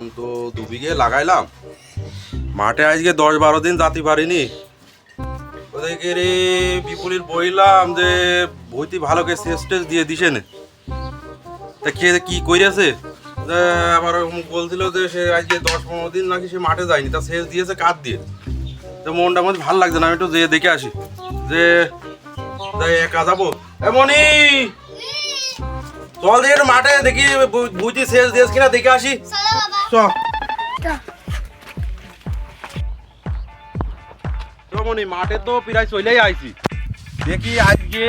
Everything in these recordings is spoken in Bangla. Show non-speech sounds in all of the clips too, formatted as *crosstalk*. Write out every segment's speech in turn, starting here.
তো দু বিঘে লাগাইলাম। মাঠে আজকে দশ বারো দিন যাতে পারিনি। ওদেরকে রে বিপুলির বইলাম যে ভালো করে শেষ টেস দিয়ে দিছে তা কে কি কইরেছে? আবার বলছিল যে, সে আজকে দশ পনেরো দিন নাকি সে মাঠে যায়নি। তা শেষ দিয়েছে কাঠ দিয়ে? তো মনটা মধ্যে ভালো লাগছে না, আমি একটু যেয়ে দেখে আসি। যে তাই একা যাব? এমনই চল দিয়ে মাঠে দেখি বুঝি শেষ দিয়েছ কিনা দেখে আসি। মনি মাঠে তো প্রায় চলেই আইছি। দেখি আজকে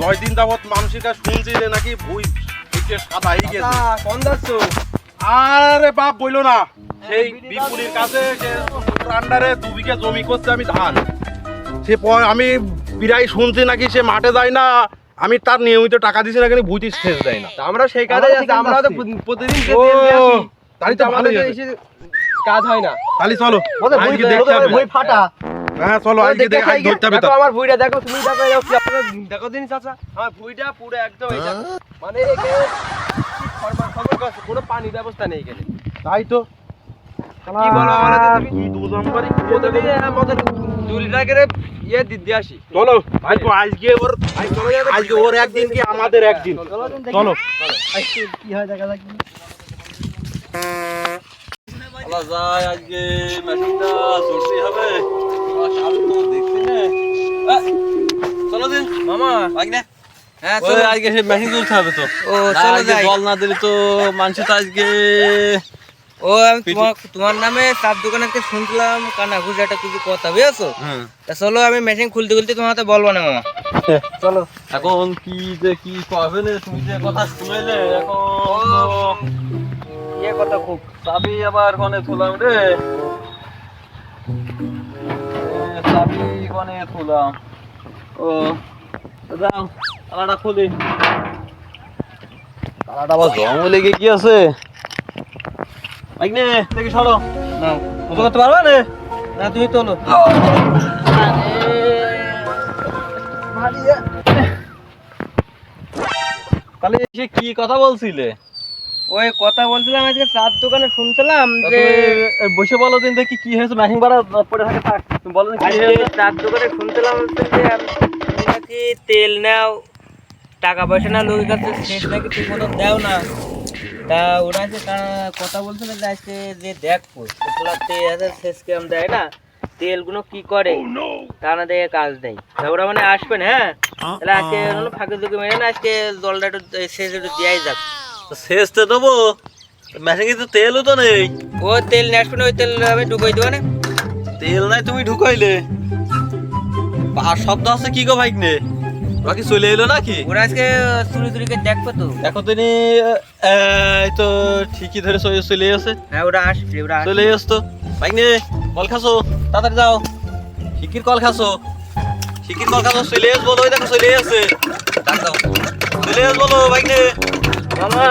দশ দিন যাবত মানুষের কাছে শুনছি যে নাকি সাদা হয়ে গেছে। কোন যাচ্ছ আরে বাপ বইলো না। সেই বিপুলির কাছে আন্ডারে দু বিঘা জমি করছে আমি ধান। সে আমি প্রায় শুনছি নাকি সে মাঠে যায় না। আমি তার নিয়মিত টাকা দিছি না কিন্তু ভুইটি শেষ দেয় না। আমরা সেই কাজে যাচ্ছি আমরা তো প্রতিদিন যে তেল নিয়ে আসি তাহলে তো ভালোই এসে কাজ হয় না। তাহলে চলো আজকে দেখতে হবে। ভুঁই ফাটা। হ্যাঁ চলো আজকে দেখে আজ ধরতে হবে তো। আমার ভুঁইটা দেখো তুমি দেখো এই দেখো, আপনারা দেখো দিন চাচা আমার ভুঁইটা পুরো একদম এই দেখো। মানে এখানে খবর করছে, কোনো পানি ব্যবস্থা নেই এখানে। তাই তো। কি বলো বলো তো তুমি? দু নম্বরই। প্রতিদিন আমাদের দু করে ইয়ে দি- আসি। চলো। ভাই আজকে ওর আজকে ওর একদিন কি আমাদের একদিন? চলো কি হয় দেখা যাক। আলা যায় আজকে মেশিনটা জোরতেই হবে। তো দেখছি না। চলো দিন মামা। ভাগ হ্যাঁ আজকে মেশিন তুলতে হবে তো। ও না, চলো যাই। জল না দিলে তো মানুষ তো আজকে ও আমি তোমার তোমার নামে চার দোকানে শুনছিলাম কানা ঘুষে একটা কিছু কথা বুঝেছ? হ্যাঁ। তা চলো আমি মেশিন খুলতে খুলতে তোমার হাতে বলব না মামা চলো। এখন কি যে কি কবে না তুমি যে কথা শুনাইলে এখন ইয়ে কথা খুব। চাবি আবার কনে তুলাম রে। চাবি কনে তুলাম। ও দাও তালাটা খুলি। তালাটা আবার জং লেগে কি আছে? মাইকনে দেখি সরো নাও ওপর করতে পারবা রে না তুমি তোলো তাহলে সে কি কথা বলছিলে? ওই কথা বলছিলাম আজকে চার দোকানে শুনছিলাম যে বসে বলো দিন দেখি কি হয়েছে ম্যাশিং ভাড়া পড়ে থাকে থাক তুমি বলো চার দোকানে শুনছিলাম যে নাকি তেল নাও টাকা পয়সা না লোকের কাছে শেষ নাকি ঠিক মতো দেও না। তা ওরা যে কথা বলছিল যে আজকে যে দেখব তোলা তেল শেষ কেমন দেয় না তেলগুলো কি করে? তা না দেখে কাজ দেয় তা ওরা মানে আসবেন হ্যাঁ? তাহলে আজকে হলো ফাঁকে দুকে মেরে না আজকে জলটা একটু শেষ একটু দেওয়াই যাক। শেষ তো দেবো। ম্যাশিং তো তেলও তো নেই। ও তেল নিয়ে আসবেন ওই তেল আমি ঢুকাই দেবো না? তেল নাই তুমি ঢুকাইলে। আর শব্দ আছে কি গো ভাই নে ওরা কি চলে এলো নাকি? ওরা আজকে চুরি চুরি করে দেখব তো। এখন তিনি এই তো ঠিকই ধরে চলে চলে এসে হ্যাঁ ওরা আসবে ওরা আসবে। চলে এস তো। ভাই নে কল খাসো তাড়াতাড়ি যাও। শিকির কল খাসো। শিকির কল খাসো চলে এস বলো ওই দেখো চলে এসে ডাক দাও চলে বলো ভাই নে। মামা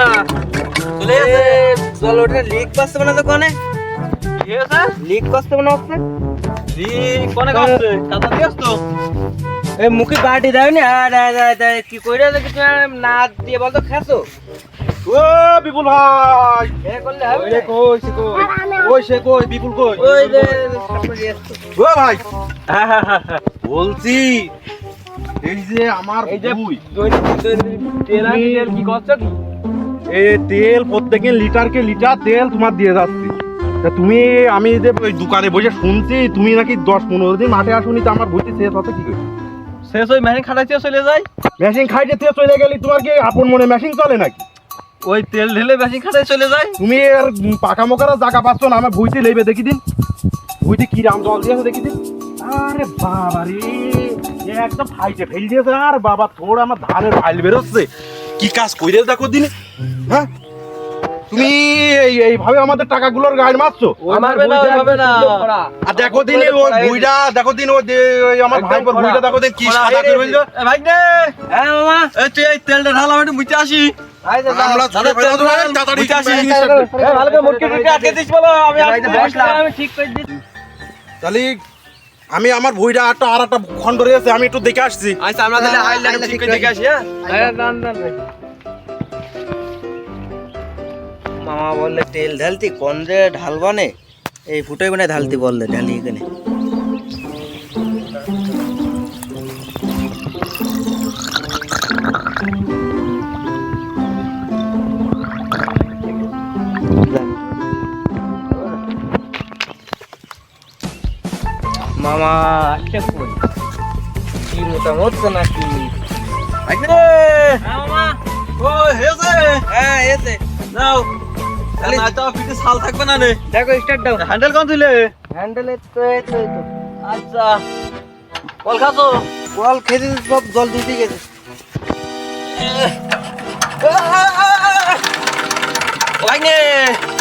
চলে এসে জল ওঠে লিক করতে না দোকানে কি হয়েছে? লিক করতে না হচ্ছে জি কোনে কাছে তাড়াতাড়ি আস তো এই মুখে বাটি দাও নি। আর কি কইরা দেখি তুমি না দিয়ে বলতো খাসো ও বিপুল ভাই। এ করলে হবে রে কই সে কই? ওই সে কই বিপুল কই? ওই যে। ও ভাই। বলছি এই যে আমার এই যে তেল আর তেল কি করছ কি? এই তেল প্রত্যেকে লিটারকে লিটার তেল তোমার দিয়ে যাচ্ছি। তা তুমি আমি যে ওই দোকানে বসে শুনছি তুমি নাকি দশ পনেরো দিন মাঠে আসুনি তো আমার বইতে শেষ হচ্ছে কি করে? শেষ ওই মেশিন খাটাইছে চলে যায় মেশিন খাইতে থেকে চলে গেলি তোমার কি আপন মনে মেশিন চলে নাকি? ওই তেল ঢেলে মেশিন খাটাই চলে যায় তুমি আর পাকা মোকারা জায়গা পাচ্ছ না আমার ভুইতে লেবে দেখি দিন। ভুইতে কি রাম জল দিয়েছে দেখি দিন। আরে বাবা রে একদম ফাইটে ফেল দিয়েছে আর বাবা থোড় আমার ধানের ফাইল বেরোচ্ছে। কি কাজ কইরে দেখো দিন হ্যাঁ? তুমি এই এইভাবে আমাদের টাকাগুলোর গায়ে মারছো? আমার হবে না আর দেখো দিন ওই ভুইটা দেখো দিন ওই ওই আমার ভাই একদম ভুইটা দেখো দিন কি সাদা করে এ ভাই নে। হ্যাঁ মামা। এই তুই এই তেলটা একটু আসি। ঢাল, মুছে আসি। আমি আমার ভুইটা একটা আর একটা খন্ড রয়েছে আমি একটু দেখে আসছি। আচ্ছা আমরা তাহলে করে দেখে আসি হ্যাঁ? মামা বললে তেল ঢালতি কোন যে ঢালবানে? এই ফুটোই মানে ঢালতি বললে ঢালি এখানে। মামা আসছে কই? কি মতামত নাকি? ভাগ্নে হ্যাঁ মামা। ও হেছে হ্যাঁ এসে। নাও খালি- না তো পিঠে ছাল থাকবে না রে। দেখো স্টার্ট দাও। হ্যান্ডেল কোন দিলে হ্যান্ডেলে তো এই তো আচ্ছা। কল খাসো। কল খেতে সব জল দিতে গেছে।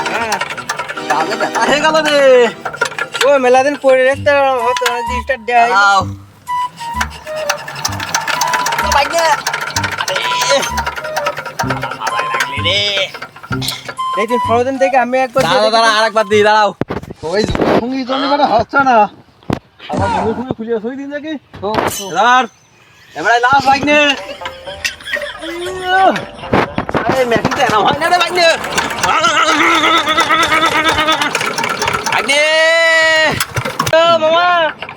হ্যাঁ। কাজে ব্যথা হয়ে গেল রে। ও মেলা দিন পরে রাখতে হতো স্টার্ট দেয় আও। দেখুন সরদিন থেকে আমি একবার দাঁড়াও দাঁড়া আরেকবার দিই দাঁড়াও। ওই সঙ্গী জন্য মানে হচ্ছে না। আবার মুখে ফুলে খুলিয়ে সই দিন নাকি এবার এবারে লাভ ভাগ্নে। আরে মেশিন তো এরম হয় না রে ভাগ্নে। ভাগ্নে। ও মামা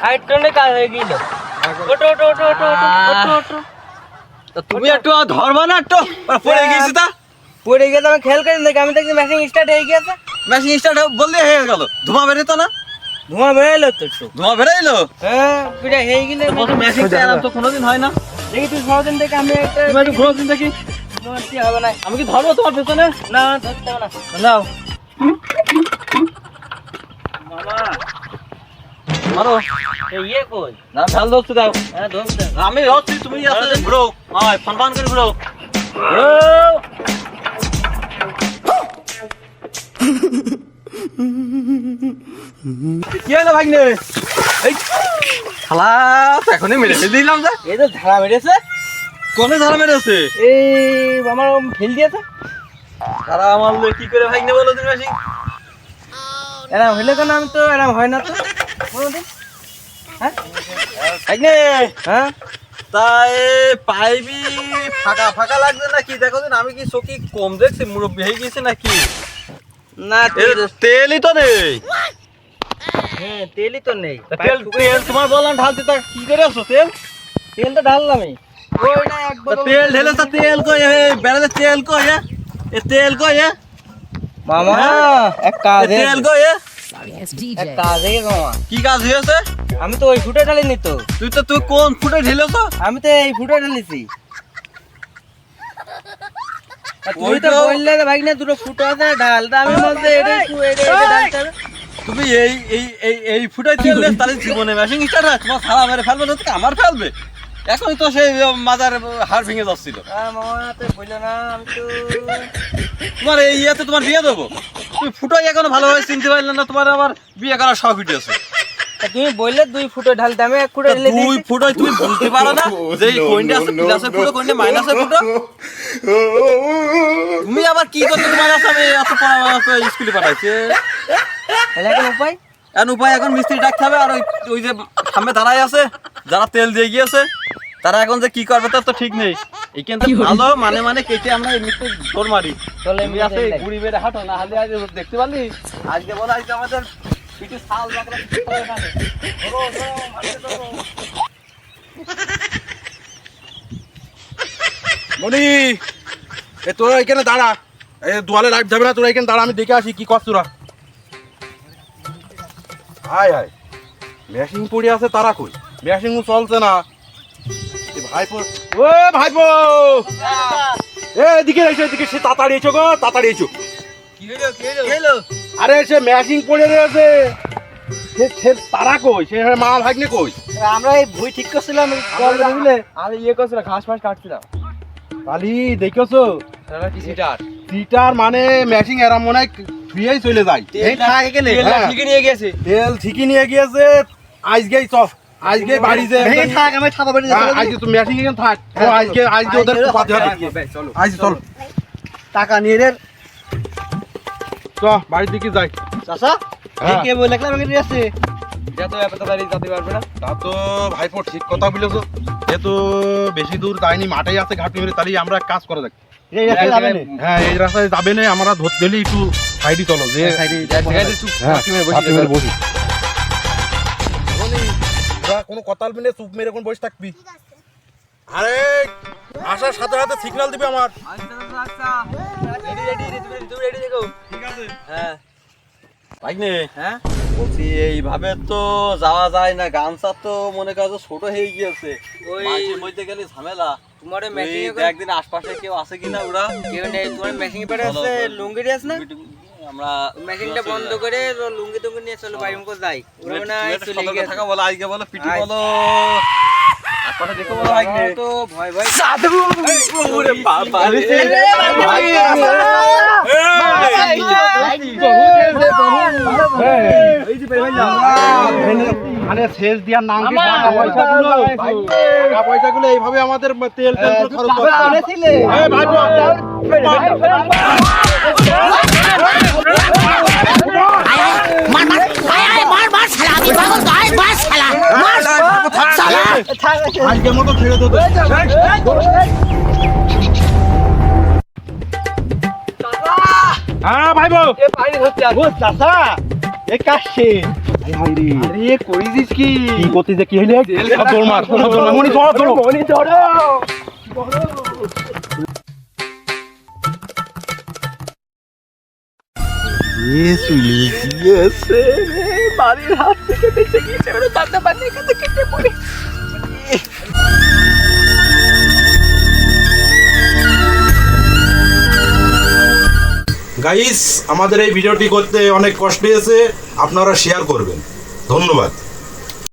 হাইট টনে কাজ হয়ে গেল। ওটো ওটো ওটো ওটো ওটো ওটো তুমি একটু ধরবা না একটু? পড়ে গেছি তা। পড়ে গেছে আমি খেয়াল করি দেখি আমি দেখছি মেশিন স্টার্ট হয়ে গেছে মেশিন স্টার্ট বললে হয়ে গেল। ধোঁয়া বেরোতো না? ধোঁয়া বেরোলো তো একটু। ধোঁয়া বেরোইলো হ্যাঁ পিঠা হয়ে গেলে মেশিন তো কোনোদিন হয় না। দেখি তুই সরদিন থেকে আমি একটা তুমি একটু ঘুরো দিন দেখি। হবে না? আমি কি ধরবো তোমার পেছনে? না ধরতে হবে না। নাও। মামা। মারো। এই ইয়ে কই? না দাও। হ্যাঁ আমি ধরছি তুমি আসলে ঘুরো হয় ফান ফান করে ঘুরো ঘুরো কি হলো ভাগ্নে? এই শালা তো এখনই মেরে ফেলে দিলাম যা। এই তো ধারা মেরেছে। কোনে ধরা মেরেছে? এই আমার ফেল দিয়েছে। কি করে ভাগ্নে বলো তুমি বেশি এরম হইলে কেন আমি তো এরম হয় না তো? কোনোদিন? হ্যাঁ? ভাগ্নে! হ্যাঁ? তাই পাইবি ফাঁকা ফাঁকা লাগছে নাকি? দেখো আমি কি চোখি কম দেখছি মুরব্বী হয়ে গেছে নাকি? না তেলই তো নেই। হ্যাঁ তেলই তো নেই। তা তেল তেল তোমার বললাম ঢালতে তা কি করে আসো তেল? তেল তো ঢাললামই ওই না এক তা বোতল তেল ঢেলে তা তেল কই বেড়াতে তেল কই এ? তেল কই মামা হ্যাঁ? এক কাজ তেল কই এক কাজ হয়ে মামা। কি কাজ হয়েছে? আমি তো ওই ফুটে ঢালিনি তো। তুই তো তুই কোন ফুটে ঢেলেছ? আমি তো এই ফুটে ঢালিছি। তুমি তো তো- বললে ভাই না দুটো ফুটো আছে ঢাল তা আমি বলতে এটাই ফু- এটাই এটাই ঢালতে হবে তুমি এই এই এই এই ফুটাই তেল তাহলে জীবনে স্টার্ট হয় তোমার সারা মেরে ফেলবে না আমার ফেলবে? এখনই তো সেই মাজার হাড় ভেঙে যাচ্ছিল। তোমার এই ইয়েতে তোমার বিয়ে দেবো? তুমি ফুটাই এখনও ভালোভাবে চিনতে পারলে না তোমার আবার বিয়ে করার শখ উঠেছে। তুমি বললে দুই ফুটো ঢালতে আমি এক ফুটো ঢেলে দুই ফুটোই তুমি বুঝতে পারো না *laughs* যে এই কোনটা আছে প্লাসের ফুটো কোনটা মাইনাসের ফুটো? তুমি আবার কি করতে তোমার আছে আমি এত পড়া স্কুলে পাঠাইছে তাহলে এখন উপায়? এখন উপায় এখন মিস্ত্রি ডাকতে হবে আর ওই ওই যে সামনে দাঁড়াই আছে যারা তেল দিয়ে গিয়েছে তারা এখন যে কি করবে তার তো ঠিক নেই। এইখান থেকে ভালো মানে মানে কেটে আমরা এমনিতে দৌড় মারি। চলে এমনি আছে গুড়ি বেড়ে হাঁটো না হলে আজ দেখতে পারলি? আজকে বলে আজকে আমাদের পিঠে শাল। ধরো, ধরো, ধরো। মনি এ তোরা এখানে দাঁড়া। এ দুয়ালে লাইট যাবে না তোরা এখানে দাঁড়া আমি দেখে আসি কি কর তোরা? হায় হায়। মেশিন পড়ে আছে তারা কই? মেশিন চলছে না। ভাইপো ও ভাইপো! এ এদিকে এসো এদিকে সে তাড়াতাড়ি এসো গো তাড়াতাড়ি এসো। আরে সে মেশিন পড়ে রয়েছে। সে তারা কই? সে মা ভাগ্নে কই? আমরা এই ভুই ঠিক করছিলাম জল বুঝলে? আমি ইয়ে করছিলাম ঘাস ফাস কাটছিলাম। কালি দেখেছ? সিটার? সিটার মানে এরা মনে হয় ধুয়েই চলে যায়। এখানে হ্যাঁ। ঠিকই নিয়ে গেছে। তেল ঠিকই নিয়ে গিয়েছে। আজকেই চফ আজকে বাড়ি যে থাক আমি ছাতা বাড়ি হ্যাঁ, আজকে তো মেশিন এখানে থাক। আজকে আজকে ওদের পাতে চলো। চল। টাকা নিয়ে চ বাড়ির দিকে যাই। চাচা হ্যাঁ। কে বলে লাগলাম এখানে আছে এটা তো এত তাড়াতাড়ি যেতে পারবে না। তা তো ভাইপো ঠিক কথা বলেছ। এ বেশি দূর যায়নি মাঠেই আছে ঘাট মেরে তাহলে আমরা কাজ করা যাক। হ্যাঁ এই রাস্তায় যাবে না আমরা ধরতে গেলে একটু সাইডে চলো যে হ্যাঁ বসি কোনো কথা বলবি চুপ মেরে বসে থাকবি। আরে আসার সাথে সাথে সিগন্যাল দিবি আমার। আছে হ্যাঁ হ্যাঁ? বলছি এইভাবে তো যাওয়া যায় না গামছা তো মনে করো ছোট হয়ে গিয়েছে। ওই মধ্যে গেলে ঝামেলা। তোমার একদিন আশপাশে কেউ আছে কিনা ওরা? কেউ নেই তোমার পেটে আছে ড্রেস না? আমরা বন্ধ করে লুঙ্গি টুঙ্গি নিয়ে চলো বাড়ি যাই। ওরা চলে সতর্ক থাকা বলো আজকে বলো পিটি বলো। মানে শেষ দিয়ার নাম কি টাকা পয়সাগুলো এইভাবে আমাদের তেল খরচ মার মার মার মার শালা আমি পাগল তো আয় মার শালা মার শালা আজকের মতো ছেড়ে দে হ্যাঁ ভাই বউ এ কাশে বাড়ির হাত থেকে গাইস আমাদের এই ভিডিওটি করতে অনেক কষ্ট হয়েছে। আপনারা শেয়ার করবেন। ধন্যবাদ।